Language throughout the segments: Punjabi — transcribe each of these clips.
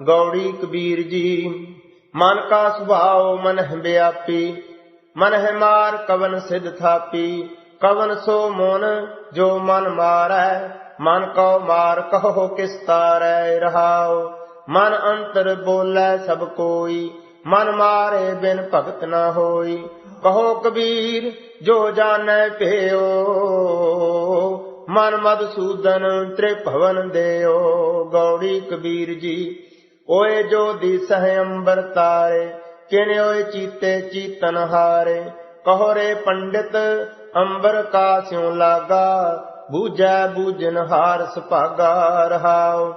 ਗੌੜੀ ਕਬੀਰ ਜੀ, ਮਨ ਕਾ ਸੁਭਾਉ ਮਨ ਹੈ ਵਿਆਪੀ ਮਨ ਹੈ ਮਾਰ, ਕਵਨ ਸਿਧ ਥਾਪੀ, ਕਵਨ ਸੋ ਮਨ, ਜੋ ਮਨ ਮਾਰੈ, ਮਨ ਕਉ ਮਾਰ ਕਹੋ ਕਿਸ ਤਾਰੈ ਰਹਾਉ, ਮਨ ਅੰਤਰ ਬੋਲੇ ਸਭ ਕੋਈ, ਮਨ ਮਾਰੇ ਬਿਨ ਭਗਤ ਨਾ ਹੋਈ, ਕਹੋ ਕਬੀਰ, ਜੋ ਜਾਣੈ ਭਿਓ ਮਨ ਮਦਸੂਦਨ ਤ੍ਰਿਭਵਨ ਦੇਓ ਗੌੜੀ ਕਬੀਰ ਜੀ ਓਏ ਜੋ ਦਿਸਹਿ ਅੰਬਰ ਤਾਰੇ, ਕਿਨ ਓਏ ਚੀਤੇ ਚੀਤਨ ਹਾਰੇ। ਕਹੋ ਰੇ ਪੰਡਿਤ, ਅੰਬਰ ਕਾ ਸਿਉ ਲਾਗਾ, ਬੂਝੈ ਬੂਝਨ ਹਾਰ ਸੁਭਾਗਾ ਰਹਾਉ।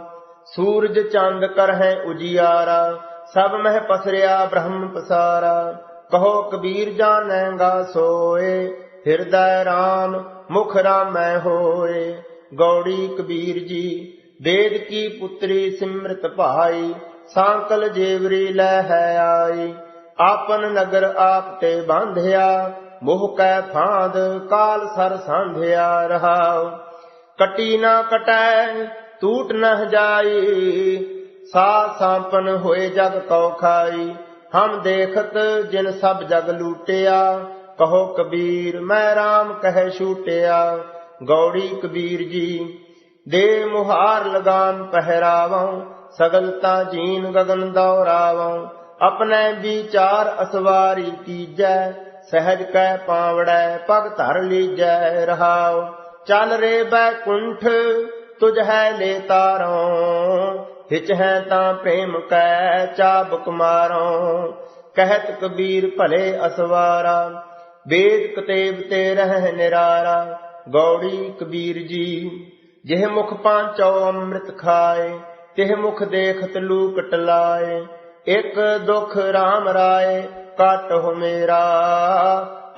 ਸੂਰਜ ਚੰਦ ਕਰਹਿ ਉਜਿਆਰਾ, ਸਭ ਮਹਿ ਪਸਰਿਆ ਬ੍ਰਹਮ ਪਸਾਰਾ। ਕਹੋ ਕਬੀਰ ਜਾਣੈਗਾ ਸੋਏ, ਹਿਰਦੈ RAM ਮੁਖ ਰਾਮੈ ਹੋਏ। ਗੌੜੀ ਕਬੀਰ ਜੀ ਵੇਦ ਕੀ ਪੁੱਤਰੀ ਸਿਮਰਤ ਭਾਈ, ਸਾਂਕਲ ਜੇਵਰੀ ਲੈ ਹੈ ਆਈ। ਆਪਨ ਨਗਰ ਆਪ ਤੇ ਬਾਂਧਿਆ, ਮੋਹ ਕੈ ਫਾਂਦ ਕਾਲ ਸਰ ਸਾਂਧਿਆ ਰਹਾਉ। ਕਟੀ ਨਾ ਕਟੈ ਟੂਟ ਨ ਜਾਈ ਸਾ ਸਾਂਪਨ ਹੋਏ ਜਗ ਕਉ ਖਾਈ। ਹਮ ਦੇਖਤ ਜਿਨ ਸਭ ਜਗ ਲੂਟਿਆ, ਕਹੋ ਕਬੀਰ ਮੈਂ RAM ਕਹਿ ਛੂਟਿਆ। ਗੌੜੀ ਕਬੀਰ ਜੀ ਦੇ ਮੁਹਾਰ ਲਗਾਨ ਪਹਿਰਾਵਾਂ ਸਗਲ ਤਾ ਜੀਨ ਗਗਨ ਦੌਰਾਵਾਂ। ਆਪਣੇ ਵਿਚਾਰ ਅਸਵਾਰੀ ਕੀਜੈ, ਸਹਿਜ ਕੈ ਪਾਵੜੈ, ਪਗ ਧਰ ਲੀਜੈ ਰਹਾਉ। ਚੱਲ ਰੇ ਬੈਕੁੰਠ ਤੁਝ ਹੈ ਲੈ ਤਾਰੋਂ। ਹਿਚ ਹੈ ਤਾਂ ਪ੍ਰੇਮ ਕੈ ਚਾਬਕ ਮਾਰੋਂ। ਕਹਿਤ ਕਬੀਰ ਭਲੇ ਅਸਵਾਰਾ, ਵੇਦ ਕਤੇਬ ਤੇ ਰਹਿ ਨਿਰਾਰਾ। ਗੌੜੀ ਕਬੀਰ ਜੀ ਜਿਹ ਮੁਖ ਪਾਂਚੋ ਅੰਮ੍ਰਿਤ ਖਾਏ, ਤਿਹ ਮੁਖ ਦੇਖਤ ਲੂਕਟ ਲਾਏ, ਇਕ ਦੁਖ RAM ਰਾਏ ਕਾਟ ਹੋ ਮੇਰਾ।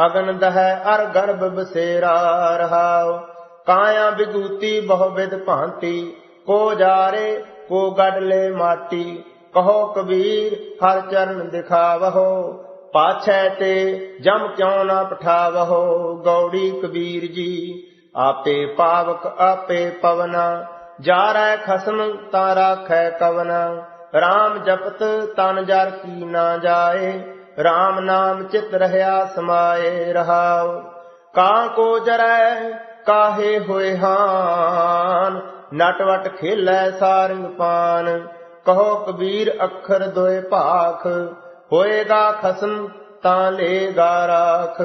ਅਗਨ ਦਹੈ ਅਰ ਗਰਭ ਬਸੇਰਾ ਰਹਾਉ, ਕਾਇਆ ਵਿਗੂਤੀ ਬਹੁ ਵਿਦ ਭਾਂਤੀ, ਕੋ ਜਾਰੇ, ਕੋ ਗੜ ਲੈ ਮਾਟੀ ਕਹੋ ਕਬੀਰ, ਹਰ ਚਰਨ ਦਿਖਾਵਹੋ, ਪਾਛੈ ਤੇ ਜਮ ਕਿਉ ਨਾ ਪਠਾਵਹੋ, ਗੌੜੀ ਕਬੀਰ ਜੀ। ਆਪੇ ਪਾਵਕ ਆਪੇ ਪਵਨਾ, ਜਾਰੈ ਖਸਮ ਤਾ ਰਾਖੈ ਕਵਨਾ। RAM ਜਪਤ ਤਨ ਜਰ ਕੀ ਨਾ ਜਾਏ RAM ਨਾਮ ਚਿਤ ਰਹਿਆ ਸਮਾਏ ਰਹਾਉ। ਕਾਂ ਕੋ ਜਰੈ ਕਾਹੇ ਹੋਏ ਹਾਨ ਨਟਵਟ ਖੇਲੈ ਸਾਰੰਗ ਪਾਨ। ਕਹੋ ਕਬੀਰ ਅੱਖਰ ਦੋਏ ਭਾਖ, ਹੋਏਗਾ ਖਸਮ ਤਾਂ ਲੇਗਾ ਰਾਖ।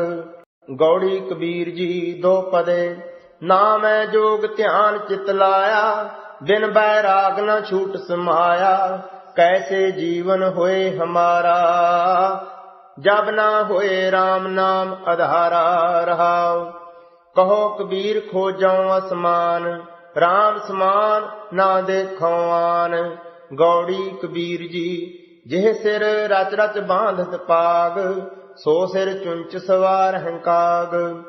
ਗੌੜੀ ਕਬੀਰ ਜੀ ਦੋ ਪਦੇ ਨਾਮੈ ਜੋਗ ਧਿਆਨ ਚਿਤ ਲਾਇਆ, ਬਿਨ ਬੈਰਾਗ ਨਾ ਛੂਟ ਸਮਾਇਆ, ਕੈਸੇ ਜੀਵਨ ਹੋਏ ਹਮਾਰਾ? ਜਬ ਨਾ ਹੋਏ RAM ਨਾਮ ਆਧਾਰਾ ਰਹਾਉ, ਕਹੋ ਕਬੀਰ ਖੋਜਾਂ ਅਸਮਾਨ RAM ਸਮਾਨ ਨਾ ਦੇਖੋ ਆਨ। ਗੌੜੀ ਕਬੀਰ ਜੀ, ਜਿਹ ਸਿਰ ਰਚ ਰਚ ਬਾਂਧਤ ਪਾਗ, ਸੋ ਸਿਰ ਚੁੰਚ ਸਵਾਰ ਹੰਕਾਗ।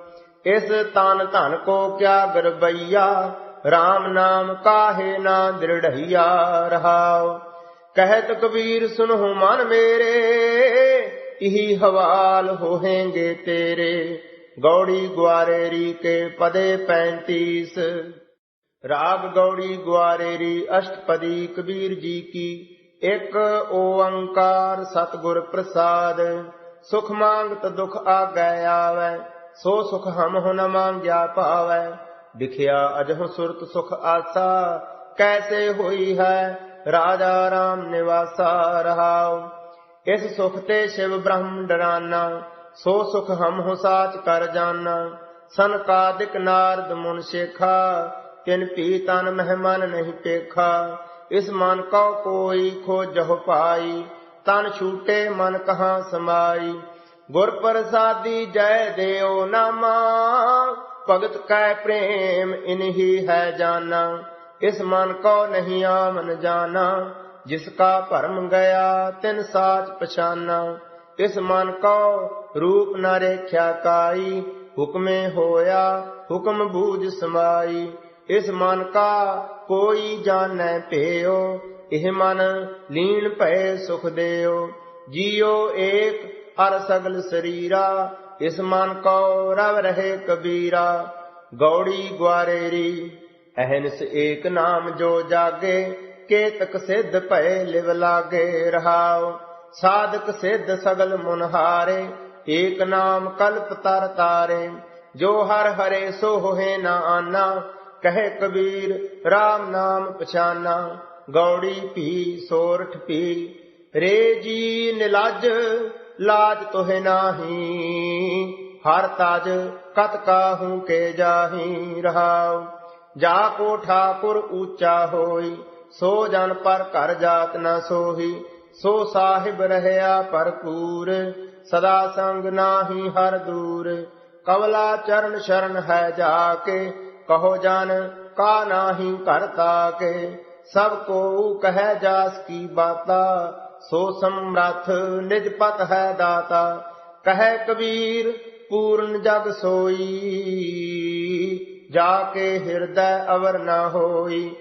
ਇਸ ਤਨ ਧਨ ਕੋ ਕਿਆ ਗਰਬਈਆ RAM ਨਾਮ ਕਾਹੇ ਨਾ ਦ੍ਰਿੜਈਆ ਰਹਾਉ? ਕਹਿਤ ਕਬੀਰ ਸੁਨਹੁ ਮਨ ਮੇਰੇ, ਇਹੀ ਹਵਾਲ ਹੋਹੇਂਗੇ ਤੇਰੇ। ਗੌੜੀ ਗੁਆਰੇਰੀ ਕੇ ਪਦੇ 35 ਰਾਗ ਗੌੜੀ ਗੁਆਰੇਰੀ ਅਸ਼ਟਪਦੀ ਕਬੀਰ ਜੀ ਕੀ। ਇੱਕ ਓੰਕਾਰ ਸਤਿਗੁਰ ਪ੍ਰਸਾਦ, ਸੁਖ ਮੰਗਤ ਦੁਖ ਆਗੈ ਆਵੈ। ਸੋ ਸੁਖ ਹਮ ਹੁ ਮੰਗਿਆ ਪਾਵੈ, ਵਿਖਿਆ ਅਜਹ ਸੁਰਤ ਸੁਖ ਆਸਾ, ਕੈਸੇ ਹੋਈ ਹੈ ਰਾਜਾ ਰਾਮ ਨਿਵਾਸਾ ਰਹਾਉ। ਇਸ ਸੁਖ ਤੇ ਸ਼ਿਵ ਬ੍ਰਹਮ ਡਰਾਨਾ, ਸੋ ਸੁਖ ਹਮ ਹੋ ਸਾਚ ਕਰ ਜਾਨਾ। ਸੰਕਾਦਿਕ ਨਾਰਦ ਮੁਨ ਸ਼ੇਖਾ, ਤਿਨ ਪੀ ਤਨ ਮਹਿਮਨ ਨਹੀਂ ਪੇਖਾ। ਇਸ ਮਨ ਕਉ ਕੋਈ ਖੋਜਹੁ ਪਾਈ, ਤਨ ਛੂਟੇ ਮਨ ਕਹਾ ਸਮਾਈ। ਗੁਰ ਪ੍ਰਸਾਦੀ ਜੈ ਦੇਉ ਨਾਮਾ। ਭਗਤ ਕੈ ਪ੍ਰੇਮ, ਇਨਹੀ ਹੈ ਜਾਨਾ। ਇਸ ਮਨ ਕੋ ਨਹੀਂ ਆਮਨ ਜਾਣਾ ਜਿਸ ਕਾ ਭਰਮ ਗਿਆ, ਤਿਨ ਸਾਚ ਪਛਾਨਾ। ਇਸ ਮਨ ਕੋ ਰੂਪ ਨ ਰੇਖਿਆ ਕਾਈ। ਹੁਕਮੇ ਹੋਇਆ, ਹੁਕਮ ਬੂਝ ਸਮਾਈ। ਇਸ ਮਨ ਕਾ ਕੋਈ ਜਾਣੈ ਭੇਓ ਇਹ ਮਨ ਲੀਨ ਭੈ ਸੁਖ ਦੇਓ ਜੀਓ ਏਕ ਹਰ ਸਗਲ ਸਰੀਰਾ, ਇਸ ਮਨ ਕੋ ਰਵ ਰਹੇ ਕਬੀਰਾ। ਗੌੜੀ ਗਵਾਰੇਰੀ ਅਹਨਸ ਏਕ ਨਾਮ ਜੋ ਜਾਗੇ, ਕੇਤਕ ਸਿੱਧ ਭਏ ਲਿਵ ਲਾਗੇ ਰਹਾਉ। ਸਾਧਕ ਸਿੱਧ ਸਗਲ ਮੁਨਹਾਰੇ ਏਕ ਨਾਮ ਕਲਪ ਤਰ ਤਾਰੇ। ਜੋ ਹਰ ਹਰੇ ਸੋ ਹੋਏ ਨਾ ਆਨਾ, ਕਹੇ ਕਬੀਰ RAM ਨਾਮ ਪਛਾਨਾ। ਗੌੜੀ ਭੀ, ਸੋਰਠ ਭੀ, ਰੇ ਜੀ ਨਿਲਜ ਲਾਜ ਤੋਹਿ ਨਾਹੀ, ਹਰ ਤਾਜ ਕਤ ਕਾਹੂ ਕੇ ਜਾਹੀ ਰਹਾਉ। ਜਾ ਕੋ ਠਾਕੁਰ ਉੱਚਾ ਹੋਈ, ਸੋ ਜਨ ਪਰ ਘਰ ਜਾਤ ਨਾ ਸੋਹੀ। ਸੋ ਸਾਹਿਬ ਰਹਿਆ ਭਰਪੂਰ ਸਦਾ ਸੰਗ ਨਾਹੀ ਹਰ ਦੂਰ। ਕਵਲਾ ਚਰਨ ਸ਼ਰਨ ਹੈ ਜਾ ਕੇ, ਕਹੋ ਜਨ ਕਾ ਨਾਹੀ ਕਰਤਾ ਕੇ ਸਭ ਕੋ ਕਹੈ ਜਾਸ ਕੀ ਬਾਤਾ ਸੋ ਸਮਰਥ ਨਿਜ ਪਤ ਹੈ ਦਾਤਾ, ਕਹੈ ਕਬੀਰ ਪੂਰਨ ਜਗ ਸੋਈ, ਜਾ ਕੇ ਹਿਰਦੈ ਅਵਰ ਨਾ ਹੋਈ।